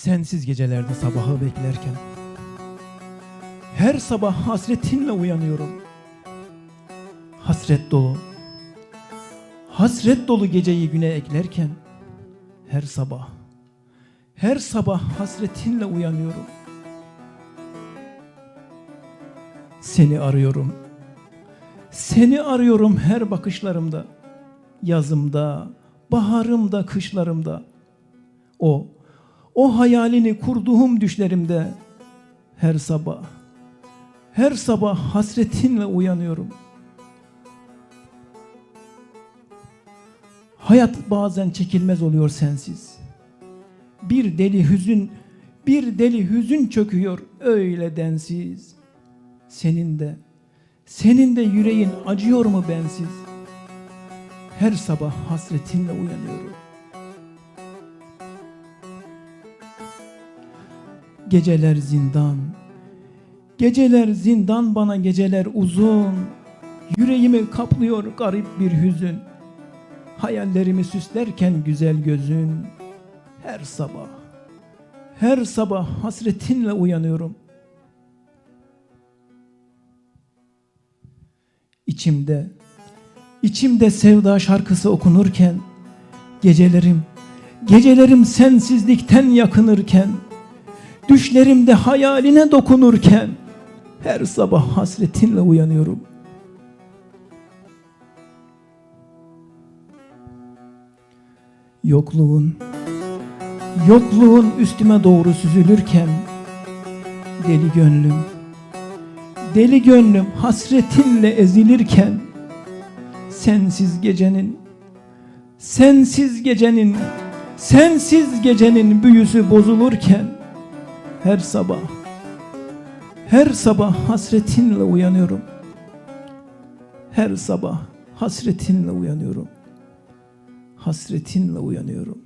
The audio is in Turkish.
Sensiz gecelerde sabahı beklerken. Her sabah hasretinle uyanıyorum. Hasret dolu. Hasret dolu geceyi güne eklerken Her sabah Her sabah hasretinle uyanıyorum. Seni arıyorum. Seni arıyorum her bakışlarımda Yazımda, baharımda, kışlarımda. O o hayalini kurduğum düşlerimde her sabah, her sabah hasretinle uyanıyorum. Hayat bazen çekilmez oluyor sensiz. Bir deli hüzün, bir deli hüzün çöküyor öyle densiz. Senin de, senin de yüreğin acıyor mu bensiz? Her sabah hasretinle uyanıyorum. Geceler zindan. Geceler zindan bana geceler uzun. Yüreğimi kaplıyor garip bir hüzün. Hayallerimi süslerken güzel gözün. Her sabah, her sabah hasretinle uyanıyorum. İçimde, içimde sevda şarkısı okunurken, gecelerim, gecelerim sensizlikten yakınırken, Düşlerimde hayaline dokunurken her sabah hasretinle uyanıyorum. Yokluğun, yokluğun üstüme doğru süzülürken deli gönlüm, deli gönlüm hasretinle ezilirken sensiz gecenin, sensiz gecenin, sensiz gecenin büyüsü bozulurken her sabah, her sabah hasretinle uyanıyorum. Her sabah hasretinle uyanıyorum. Hasretinle uyanıyorum.